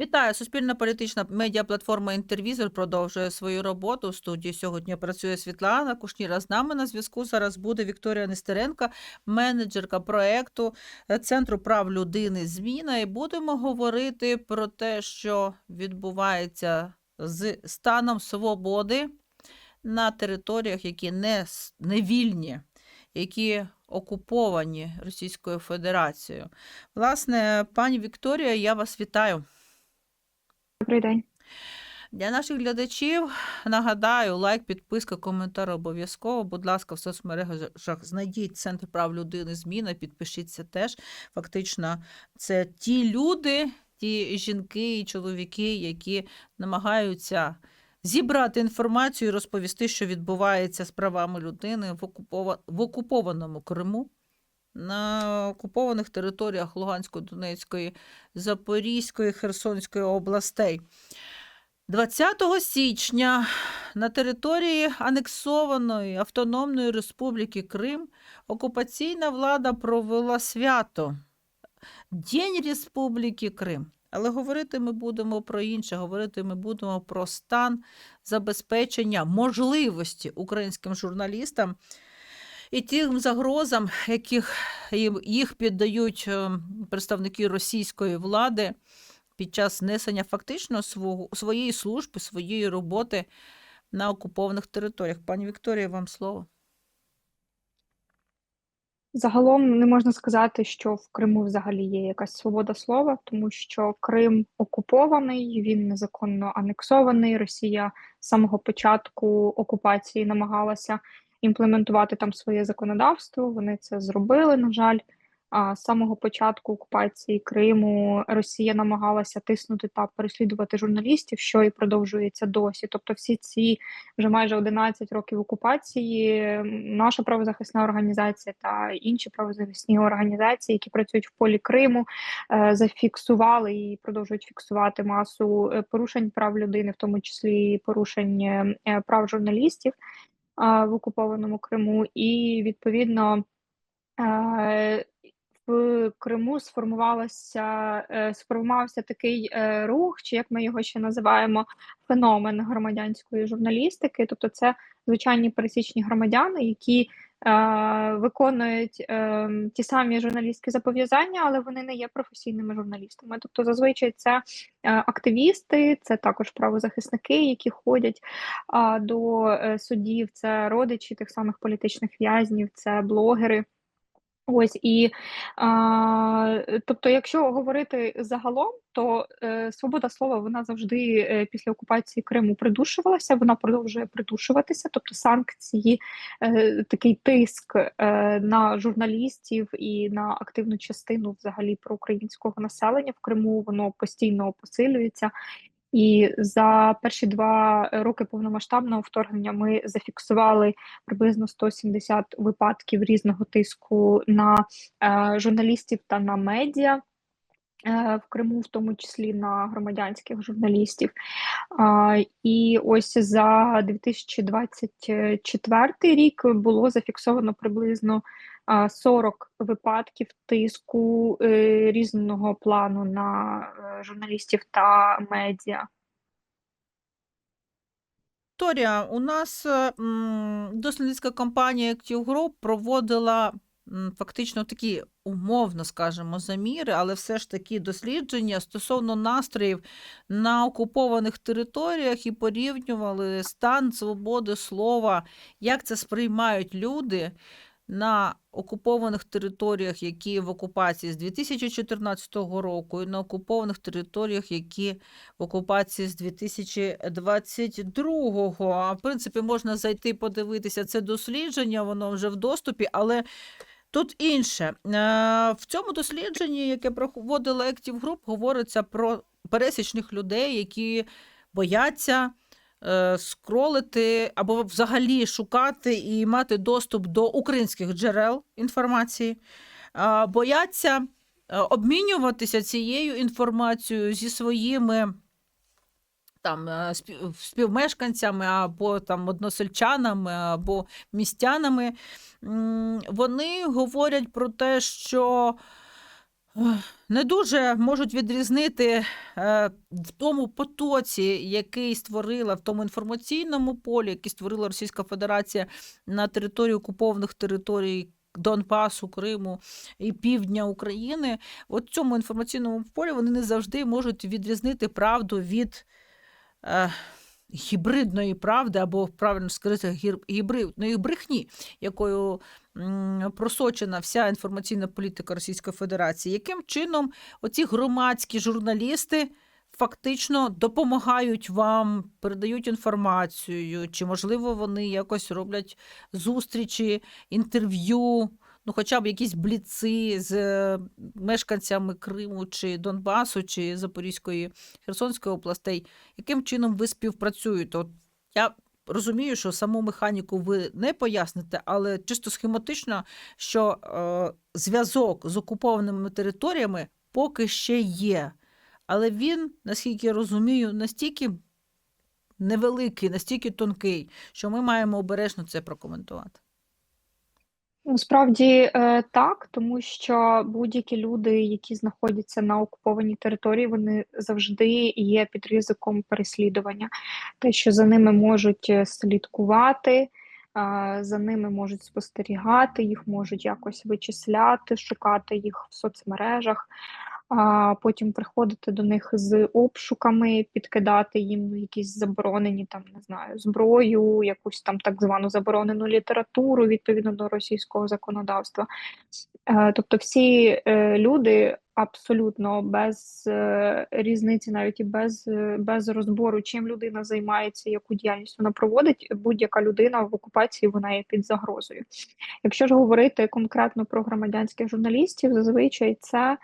Вітаю! Суспільна політична медіаплатформа «Інтервізор» продовжує свою роботу. У студії сьогодні працює Світлана Кушніра. З нами на зв'язку зараз буде Вікторія Нестеренко, менеджерка проекту е, Центру прав людини «Зміна». І будемо говорити про те, що відбувається з станом свободи на територіях, які не, не вільні, які окуповані Російською Федерацією. Власне, пані Вікторія, я вас вітаю. Добрий день. Для наших глядачів нагадаю, лайк, підписка, коментар обов'язково. Будь ласка, в соцмережах знайдіть Центр прав людини зміна, підпишіться теж. Фактично, це ті люди, ті жінки і чоловіки, які намагаються зібрати інформацію і розповісти, що відбувається з правами людини в, окупова... в окупованому Криму. На окупованих територіях Луганської, Донецької, Запорізької, Херсонської областей. 20 січня на території анексованої Автономної Республіки Крим окупаційна влада провела свято День Республіки Крим. Але говорити ми будемо про інше, говорити ми будемо про стан забезпечення можливості українським журналістам і тим загрозам, яких їх піддають е, представники російської влади під час несення фактично свого, своєї служби, своєї роботи на окупованих територіях. Пані Вікторія, вам слово. Загалом не можна сказати, що в Криму взагалі є якась свобода слова, тому що Крим окупований, він незаконно анексований. Росія з самого початку окупації намагалася імплементувати там своє законодавство. Вони це зробили, на жаль. А з самого початку окупації Криму Росія намагалася тиснути та переслідувати журналістів, що і продовжується досі. Тобто, всі ці вже майже 11 років окупації. Наша правозахисна організація та інші правозахисні організації, які працюють в полі Криму, е, зафіксували і продовжують фіксувати масу е, порушень прав людини, в тому числі порушень е, прав журналістів в окупованому Криму. І відповідно. е, В Криму сформувалося е, сформувався такий е, рух, чи як ми його ще називаємо, феномен громадянської журналістики. Тобто, це звичайні пересічні громадяни, які виконують е, ті самі журналістські зобов'язання, але вони не є професійними журналістами. Тобто, зазвичай це е, активісти, це також правозахисники, які ходять до е, судів, це родичі тих самих політичних в'язнів, це блогери. Ось і а, тобто, якщо говорити загалом, то е, свобода слова вона завжди е, після окупації Криму придушувалася, вона продовжує придушуватися. Тобто санкції, е, такий тиск е, на журналістів і на активну частину взагалі проукраїнського населення в Криму, воно постійно посилюється. І за перші два роки повномасштабного вторгнення ми зафіксували приблизно 170 випадків різного тиску на е, журналістів та на медіа. е, В Криму, в тому числі на громадянських журналістів. І ось за 2024 рік було зафіксовано приблизно 40 випадків тиску е, різного плану на е, журналістів та медіа. Вікторія, у нас е, дослідницька компанія Active Group проводила фактично такі умовно, скажімо, заміри, але все ж таки дослідження стосовно настроїв на окупованих територіях і порівнювали стан свободи слова, як це сприймають люди на окупованих територіях, які в окупації з 2014 року, і на окупованих територіях, які в окупації з 2022-го. А в принципі, можна зайти подивитися це дослідження, воно вже в доступі, але тут інше. Е, В цьому дослідженні, яке проводила Active Group, говориться про пересічних людей, які бояться скролити або взагалі шукати і мати доступ до українських джерел інформації, е, бояться е, обмінюватися цією інформацією зі своїми там е, співмешканцями або там односельчанами, або містянами. Вони говорять про те, що не дуже можуть відрізнити е, в тому потоці, який створила в тому інформаційному полі, який створила Російська Федерація на території окупованих територій. Донбасу, Криму і півдня України, от цьому інформаційному полі вони не завжди можуть відрізнити правду від е, гібридної правди, або правильно сказати, гібридної брехні, якою просочена вся інформаційна політика Російської Федерації. Яким чином оці громадські журналісти фактично допомагають вам, передають інформацію, чи можливо вони якось роблять зустрічі, інтерв'ю, ну хоча б якісь бліци з е, мешканцями Криму чи Донбасу, чи Запорізької Херсонської областей. Яким чином ви співпрацюєте? От я розумію, що саму механіку ви не поясните, але чисто схематично, що е, зв'язок з окупованими територіями поки ще є. Але він, наскільки я розумію, настільки невеликий, настільки тонкий, що ми маємо обережно це прокоментувати. Насправді е, так, тому що будь-які люди, які знаходяться на окупованій території, вони завжди є під ризиком переслідування. Те, що за ними можуть е, слідкувати, за ними можуть спостерігати, їх можуть якось вичисляти, шукати їх в соцмережах, а потім приходити до них з обшуками, підкидати їм якісь заборонені там, не знаю, зброю, якусь там так звану заборонену літературу відповідно до російського законодавства. Е, Тобто всі е, люди абсолютно без е, різниці, навіть і без, без розбору, чим людина займається, яку діяльність вона проводить, будь-яка людина в окупації вона є під загрозою. Якщо ж говорити конкретно про громадянських журналістів, зазвичай це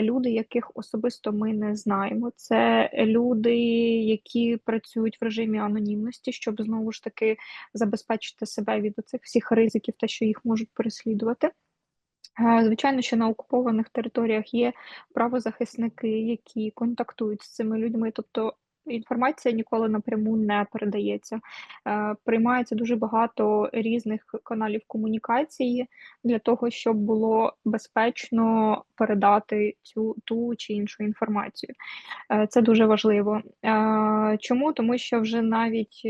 люди, яких особисто ми не знаємо. Це люди, які працюють в режимі анонімності, щоб знову ж таки забезпечити себе від оцих всіх ризиків, те, що їх можуть переслідувати. Звичайно, що на окупованих територіях є правозахисники, які контактують з цими людьми, тобто інформація ніколи напряму не передається. Е, Приймається дуже багато різних каналів комунікації для того, щоб було безпечно передати цю ту чи іншу інформацію. Е, Це дуже важливо. Е, Чому? Тому що вже навіть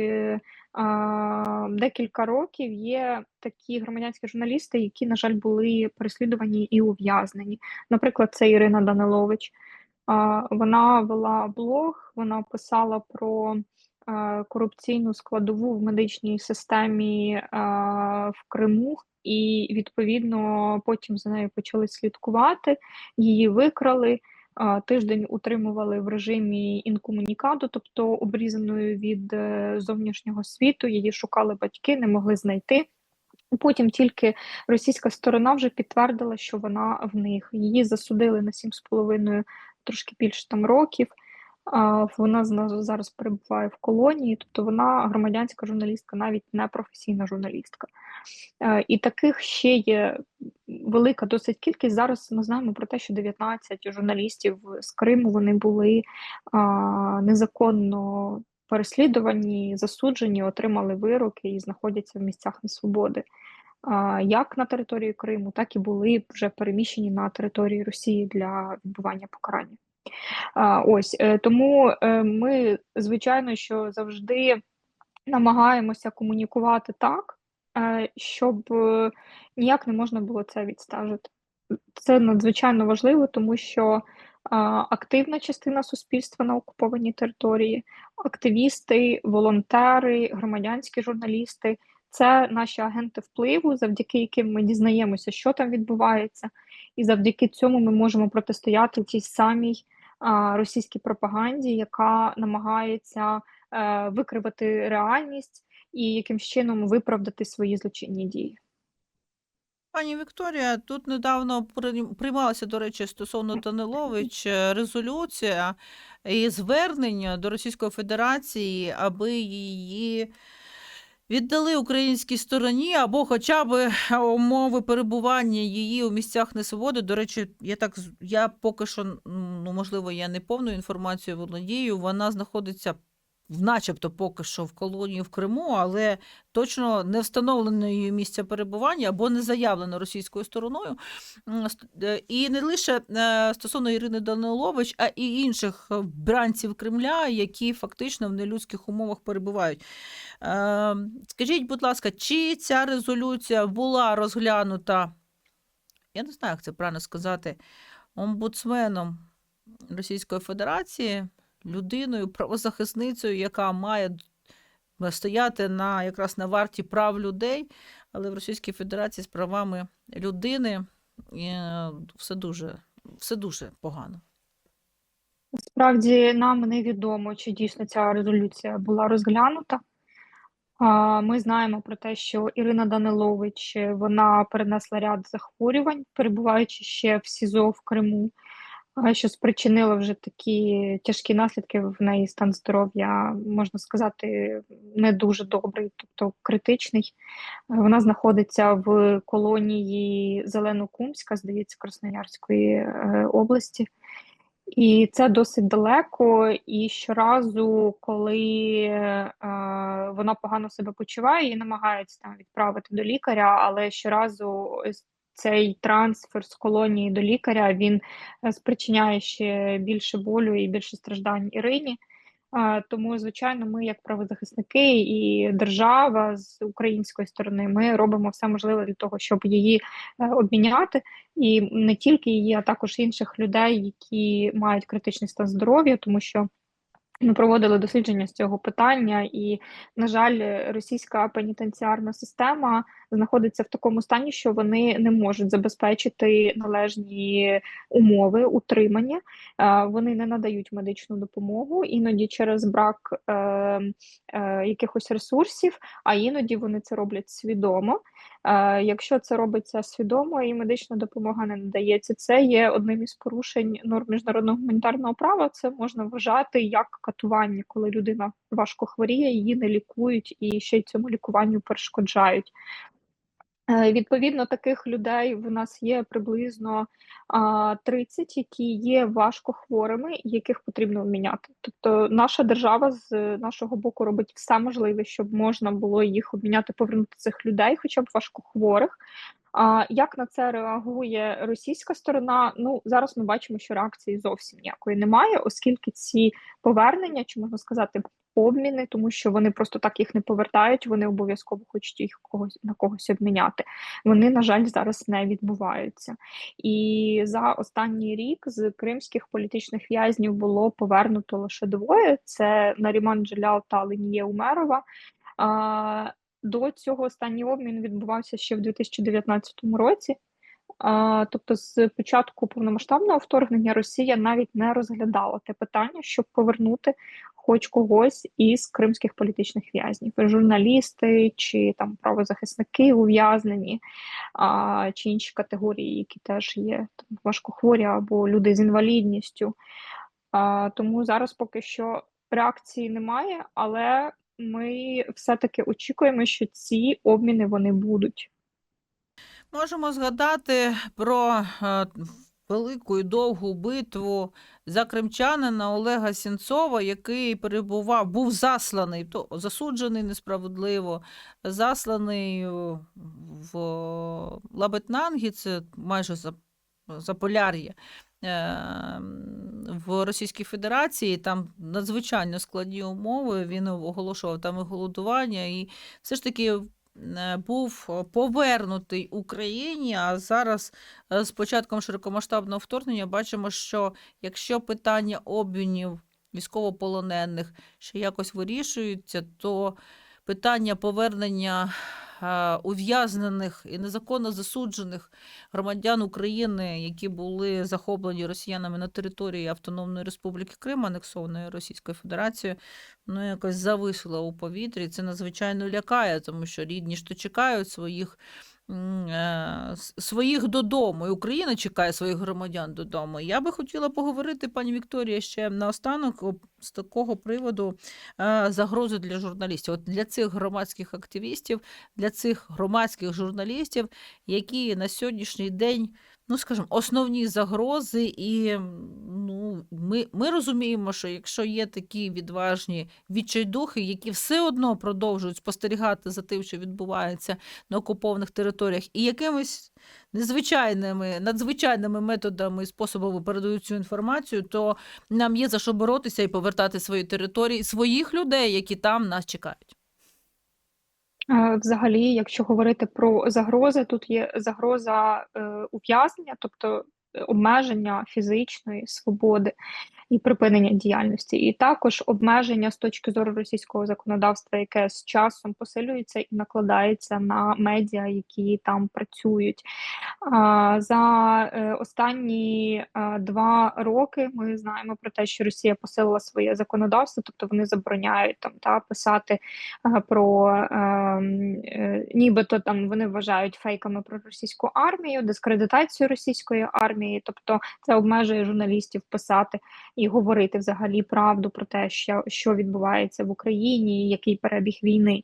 декілька років є такі громадянські журналісти, які, на жаль, були переслідувані і ув'язнені. Наприклад, це Ірина Данилович. Вона вела блог, вона писала про корупційну складову в медичній системі в Криму, і відповідно потім за нею почали слідкувати, її викрали. Тиждень утримували в режимі інкомунікаду, тобто обрізаною від е, зовнішнього світу. Її шукали батьки, не могли знайти. Потім тільки російська сторона вже підтвердила, що вона в них. Її засудили на 7,5, трошки більше там років. Вона зараз перебуває в колонії, тобто вона громадянська журналістка, навіть не професійна журналістка. Е, І таких ще є велика досить кількість. Зараз ми знаємо про те, що 19 журналістів з Криму вони були незаконно переслідувані, засуджені, отримали вироки і знаходяться в місцях несвободи. Як на території Криму, так і були вже переміщені на території Росії для відбування покарання. Ось е, тому е, ми, звичайно, що завжди намагаємося комунікувати так, е, щоб ніяк не можна було це відстежити. Це надзвичайно важливо, тому що активна частина суспільства на окупованій території, активісти, волонтери, громадянські журналісти це наші агенти впливу, завдяки яким ми дізнаємося, що там відбувається, і завдяки цьому ми можемо протистояти тій самій а, російській пропаганді, яка намагається е, викривати реальність і якимсь чином виправдати свої злочинні дії. Пані Вікторія, тут недавно прийм- приймалася, до речі, стосовно Данилович е, резолюція і звернення до Російської Федерації, аби її віддали українській стороні, або хоча б умови перебування її у місцях несвободи. До речі, я так я поки що, ну можливо, я не повну інформацію володію. Вона знаходиться начебто поки що в колонії в Криму, але точно не встановлено її місця перебування або не заявлено російською стороною. Е, І не лише е, стосовно Ірини Данилович, а і інших е, бранців Кремля, які фактично в нелюдських умовах перебувають. Скажіть, будь ласка, чи ця резолюція була розглянута? Я не знаю, як це правильно сказати, омбудсменом Російської Федерації, людиною, правозахисницею, яка має стояти на якраз на варті прав людей, але в Російській Федерації з правами людини е, все дуже, все дуже погано. Насправді нам невідомо, чи дійсно ця резолюція була розглянута. Ми знаємо про те, що Ірина Данилович е, вона перенесла ряд захворювань, перебуваючи ще в СІЗО в Криму, що спричинило вже такі тяжкі наслідки. В неї стан здоров'я, можна сказати, не дуже добрий, тобто критичний. Вона знаходиться в колонії Зеленокумська, здається, Красноярської е, області. І це досить далеко. І щоразу, коли е, вона погано себе почуває, її намагаються там відправити до лікаря, але щоразу цей трансфер з колонії до лікаря він е, спричиняє ще більше болю і більше страждань Ірині. Тому, звичайно, ми, як правозахисники і держава з української сторони, ми робимо все можливе для того, щоб її е, обміняти, і не тільки її, а також інших людей, які мають критичний стан здоров'я, тому що. Ми проводили дослідження з цього питання, і, на жаль, російська пенітенціарна система знаходиться в такому стані, що вони не можуть забезпечити належні умови утримання. Е, Вони не надають медичну допомогу, іноді через брак е, е, якихось ресурсів, а іноді вони це роблять свідомо. Е, Якщо це робиться свідомо і медична допомога не надається, це є одним із порушень норм міжнародного гуманітарного права. Це можна вважати як катування, коли людина важко хворіє, її не лікують і ще й цьому лікуванню перешкоджають. Е, Відповідно, таких людей в нас є приблизно а, 30, які є важко хворими, яких потрібно обміняти. Тобто, наша держава з нашого боку робить все можливе, щоб можна було їх обміняти, повернути цих людей, хоча б важкохворих. А як на це реагує російська сторона? Ну зараз ми бачимо, що реакції зовсім ніякої немає, оскільки ці повернення, чи можна сказати, обміни, тому що вони просто так їх не повертають, вони обов'язково хочуть їх когось на когось обміняти. Вони, на жаль, зараз не відбуваються. І за останній рік з кримських політичних в'язнів було повернуто лише двоє: це Наріман Джелял та Ленія Умерова. До цього останній обмін відбувався ще в 2019 році. Тобто, з початку повномасштабного вторгнення Росія навіть не розглядала те питання, щоб повернути хоч когось із кримських політичних в'язнів, журналісти чи там правозахисники ув'язнені, чи інші категорії, які теж є там, важкохворі або люди з інвалідністю. Тому зараз поки що реакції немає, але ми все-таки очікуємо, що ці обміни вони будуть. Можемо згадати про е, велику і довгу битву за кримчанина Олега Сінцова, який перебував, був засланий, то засуджений несправедливо, засланий е, в Лабетнангі, це майже за, Заполяр'я. Е, В Російській Федерації там надзвичайно складні умови. Він оголошував там і голодування, і все ж таки е, був повернутий Україні. А зараз е, з початком широкомасштабного вторгнення бачимо, що якщо питання обмінів військовополонених ще якось вирішуються, то питання повернення е, ув'язнених і незаконно засуджених громадян України, які були захоплені росіянами на території Автономної Республіки Крим, анексованої Російською Федерацією, ну якось зависло у повітрі. Це надзвичайно лякає, тому що рідні ж то чекають своїх. Е, Своїх додому, і Україна чекає своїх громадян додому. Я би хотіла поговорити, пані Вікторія, ще наостанок з такого приводу е, загрози для журналістів. От для цих громадських активістів, для цих громадських журналістів, які на сьогоднішній день ну, скажімо, основні загрози, і ну, ми, ми розуміємо, що якщо є такі відважні відчайдухи, які все одно продовжують спостерігати за тим, що відбувається на окупованих територіях, і якимись незвичайними, надзвичайними методами і способами передають цю інформацію, то нам є за що боротися і повертати свої території, своїх людей, які там нас чекають. Е, Взагалі, якщо говорити про загрози, тут є загроза е, ув'язнення, тобто е, обмеження фізичної свободи і припинення діяльності, і також обмеження з точки зору російського законодавства, яке з часом посилюється і накладається на медіа, які там працюють. За е, останні е, два роки ми знаємо про те, що Росія посилила своє законодавство, тобто вони забороняють там та писати е, про ем, нібито там вони вважають фейками про російську армію, дискредитацію російської армії, тобто це обмежує журналістів писати і говорити взагалі правду про те, що, що відбувається в Україні, який перебіг війни.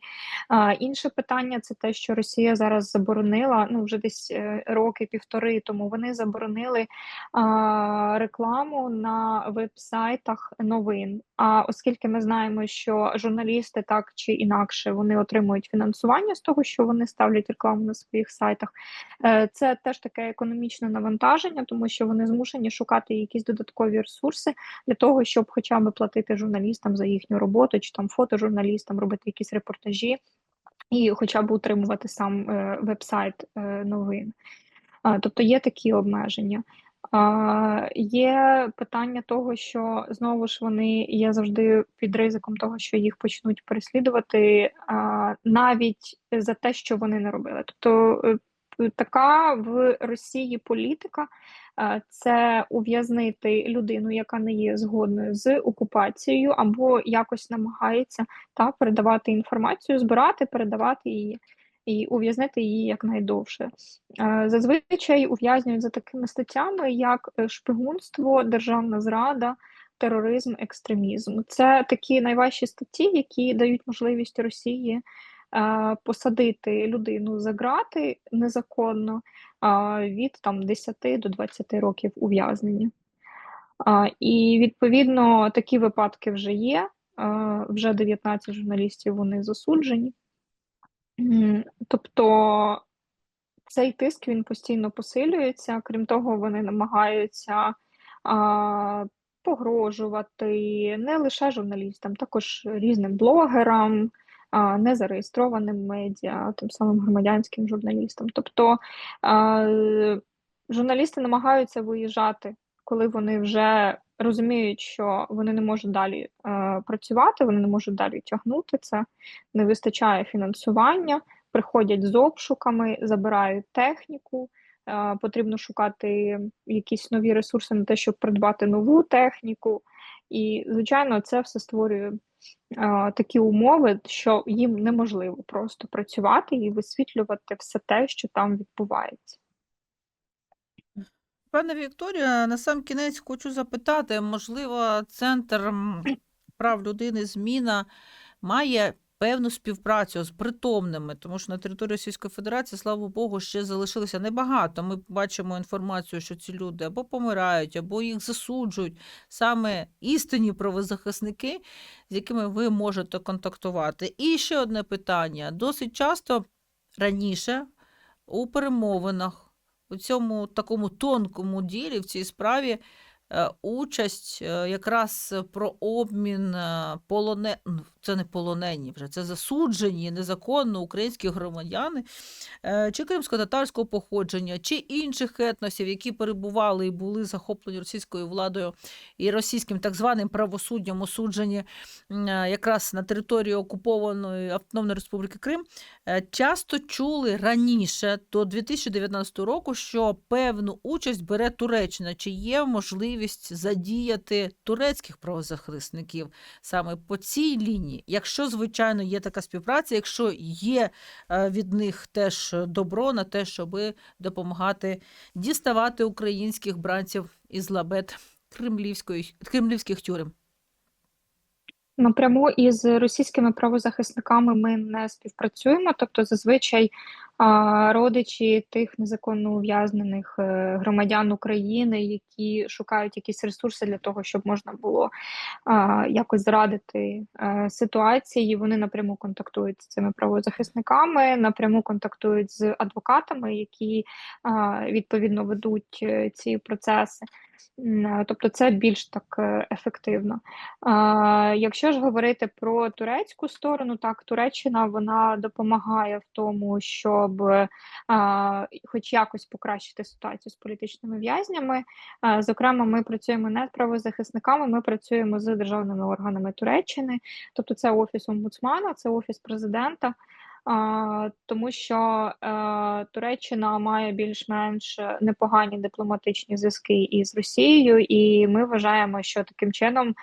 А, інше питання це те, що Росія зараз заборонила ну вже десь е, роки півтори тому. Вони заборонили а, рекламу на веб-сайтах новин. А оскільки ми знаємо, що журналісти так чи інакше вони отримують фінансування з того, що вони ставлять рекламу на своїх сайтах, е, це теж таке економічне навантаження, тому що вони змушені шукати якісь додаткові ресурси для того, щоб хоча б платити журналістам за їхню роботу, чи там фотожурналістам робити якісь репортажі. І хоча б утримувати сам е, веб-сайт е, новин. Тобто є такі обмеження. Є питання того, що знову ж вони є завжди під ризиком того, що їх почнуть переслідувати навіть за те, що вони не робили. Тобто е, така в Росії політика е, це ув'язнити людину, яка не є згодною з окупацією, або якось намагається та передавати інформацію, збирати, передавати її. І ув'язнити її якнайдовше. Е, Зазвичай ув'язнюють за такими статтями, як е, шпигунство, державна зрада, тероризм, екстремізм. Це такі найважчі статті, які дають можливість Росії посадити людину за ґрати незаконно е, від там 10 до 20 років ув'язнення. І відповідно такі випадки вже є. Е, Вже 19 журналістів вони засуджені. Тобто цей тиск він постійно посилюється. Крім того, вони намагаються а, погрожувати не лише журналістам, також різним блогерам, незареєстрованим медіа, тим самим громадянським журналістам. Тобто журналісти намагаються виїжджати, коли вони вже розуміють, що вони не можуть далі працювати, вони не можуть далі тягнути це, не вистачає фінансування, приходять з обшуками, забирають техніку. Потрібно шукати якісь нові ресурси на те, щоб придбати нову техніку. І, звичайно, це все створює е, такі умови, що їм неможливо просто працювати і висвітлювати все те, що там відбувається. Пане Вікторія, на сам кінець хочу запитати, можливо, Центр прав людини зміна має певну співпрацю з притомними, тому що на території Російської Федерації, слава Богу, ще залишилося небагато. Ми бачимо інформацію, що ці люди або помирають, або їх засуджують саме істинні правозахисники, з якими ви можете контактувати. І ще одне питання: досить часто раніше у перемовинах у цьому такому тонкому ділі, в цій справі, участь е, якраз про обмін е, полоне... ну, це не полонені вже, це засуджені незаконно українські громадяни е, чи кримсько-татарського походження, чи інших етносів, які перебували і були захоплені російською владою і російським так званим правосуддям осуджені е, якраз на території окупованої Автономної Республіки Крим, е, часто чули раніше до 2019 року, що певну участь бере Туреччина. Чи є можливість задіяти турецьких правозахисників саме по цій лінії? Якщо, звичайно, є така співпраця, якщо є е, від них теж добро на те, щоб допомагати діставати українських бранців із лабет кремлівської кремлівських тюрем. Напряму із російськими правозахисниками ми не співпрацюємо. Тобто, зазвичай родичі тих незаконно ув'язнених е, громадян України, які шукають якісь ресурси для того, щоб можна було якось зрадити е, ситуації, вони напряму контактують з цими правозахисниками, напряму контактують з адвокатами, які відповідно ведуть е, ці процеси. Тобто це більш так е, ефективно. Якщо ж говорити про турецьку сторону, так Туреччина вона допомагає в тому, щоб хоч якось покращити ситуацію з політичними в'язнями. Зокрема, ми працюємо не з правозахисниками, ми працюємо з державними органами Туреччини, тобто це офіс омбудсмана, це офіс президента. А, тому що е, Туреччина має більш-менш непогані дипломатичні зв'язки із Росією, і ми вважаємо, що таким чином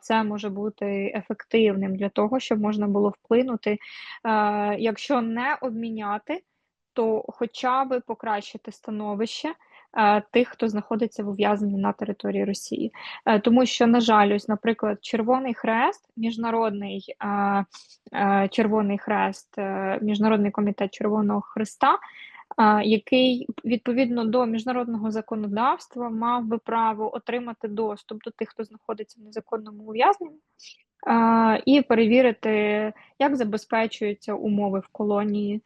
це може бути ефективним для того, щоб можна було вплинути, е, якщо не обміняти, то хоча б покращити становище. Е, Тих, хто знаходиться в ув'язненні на території Росії, Е, тому що, на жаль, ось, наприклад, Червоний Хрест, міжнародний е, Червоний Хрест, Міжнародний комітет Червоного Хреста, який відповідно до міжнародного законодавства мав би право отримати доступ до тих, хто знаходиться в незаконному ув'язненні, і перевірити, як забезпечуються умови в колонії,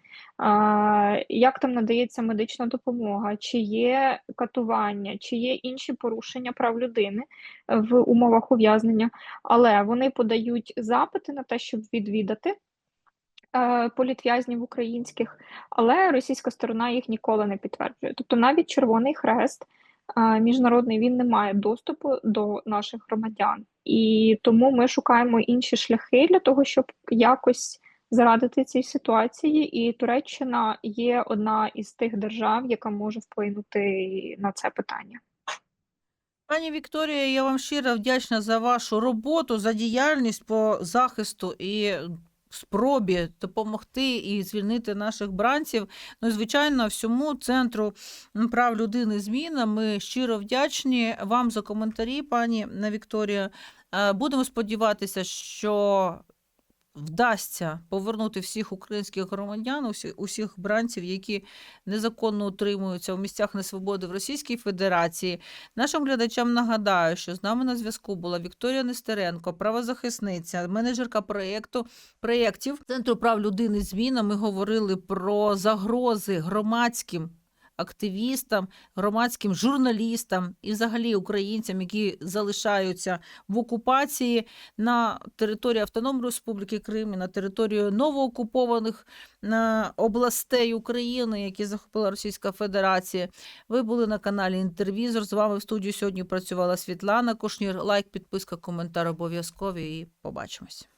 як там надається медична допомога, чи є катування, чи є інші порушення прав людини в умовах ув'язнення, але вони подають запити на те, щоб відвідати е, політв'язнів українських, але російська сторона їх ніколи не підтверджує. Тобто навіть Червоний Хрест міжнародний він не має доступу до наших громадян, і тому ми шукаємо інші шляхи для того, щоб якось зарадити цій ситуації. І Туреччина є одна із тих держав, яка може вплинути на це питання. Пані Вікторія, я вам щиро вдячна за вашу роботу, за діяльність по захисту і спробі допомогти і звільнити наших бранців. Ну звичайно, всьому центру прав людини зміна. Ми щиро вдячні вам за коментарі, пані Вікторія. Е, Будемо сподіватися, що вдасться повернути всіх українських громадян, усіх, усіх бранців, які незаконно утримуються у місцях несвободи в Російській Федерації. Нашим глядачам нагадаю, що з нами на зв'язку була Вікторія Нестеренко, правозахисниця, менеджерка проєкту проєктів Центру прав людини зміна. Ми говорили про загрози громадським. Активістам, громадським журналістам і взагалі українцям, які залишаються в окупації на території Автономної Республіки Крим, на територію новоокупованих е, областей України, які захопила Російська Федерація. Ви були на каналі Інтервізор. З вами в студії сьогодні працювала Світлана Кушнір. Лайк, підписка, коментар обов'язкові і побачимось.